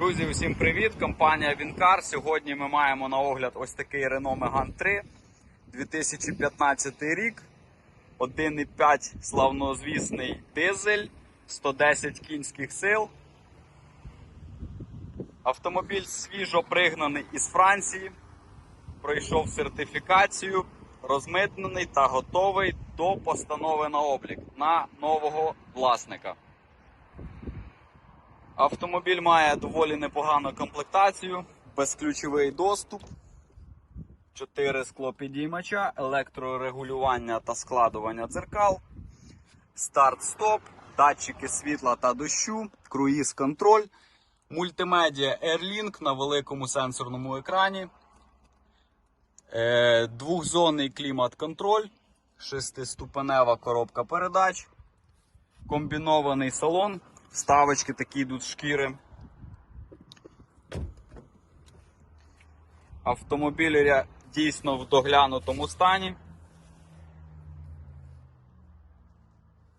Друзі, усім привіт! Компанія Вінкар. Сьогодні ми маємо на огляд ось такий Renault Megane 3 2015 рік. 1,5 славнозвісний дизель, 110 кінських сил. Автомобіль свіжо пригнаний із Франції. Пройшов сертифікацію, розмитнений та готовий до постанови на облік на нового власника. Автомобіль має доволі непогану комплектацію, безключовий доступ, 4 склопідіймача, електрорегулювання та складування дзеркал, старт-стоп, датчики світла та дощу, круїз-контроль, мультимедіа AirLink на великому сенсорному екрані, е, двохзонний клімат-контроль, шестиступенева коробка передач, комбінований салон. Вставочки такі йдуть шкіри. Автомобіль дійсно в доглянутому стані.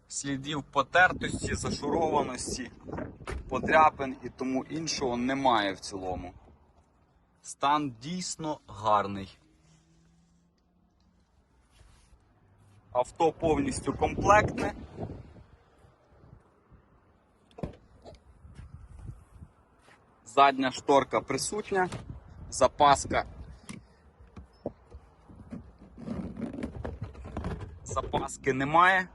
Слідів потертості, зашурованості, подряпин і тому іншого немає в цілому. Стан дійсно гарний. Авто повністю комплектне. Задня шторка присутня, запаска. Запаски немає.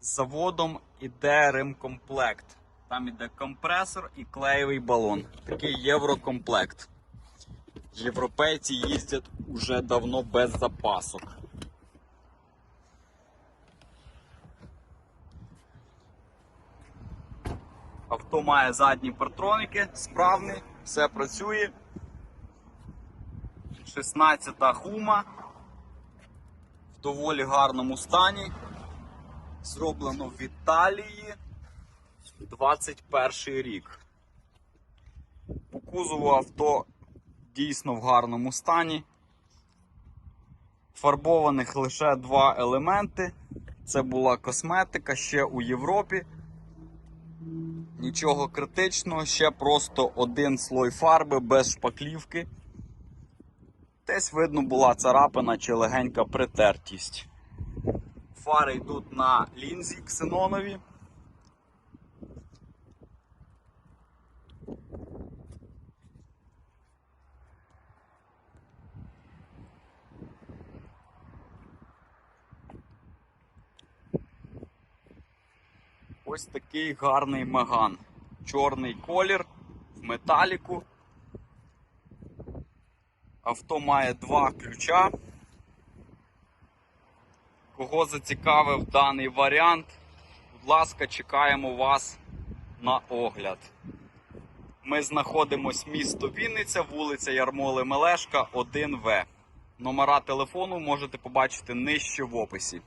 З заводом іде ремкомплект. Там іде компресор і клеєвий балон. Такий єврокомплект. Європейці їздять уже давно без запасок. Авто має задні партроники, справний, все працює. 16 хума в доволі гарному стані. Зроблено в Італії 21 рік. По кузову авто дійсно в гарному стані. Фарбованих лише два елементи. Це була косметика ще у Європі. Нічого критичного, ще просто один слой фарби без шпаклівки. Десь видно була царапина чи легенька притертість. Фари йдуть на лінзі ксенонові. Ось такий гарний меган. Чорний колір в металіку. Авто має два ключа. Кого зацікавив даний варіант, будь ласка, чекаємо вас на огляд. Ми знаходимось місто Вінниця, вулиця Ярмоли Мелешка, 1В. Номера телефону можете побачити нижче в описі.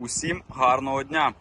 Усім гарного дня!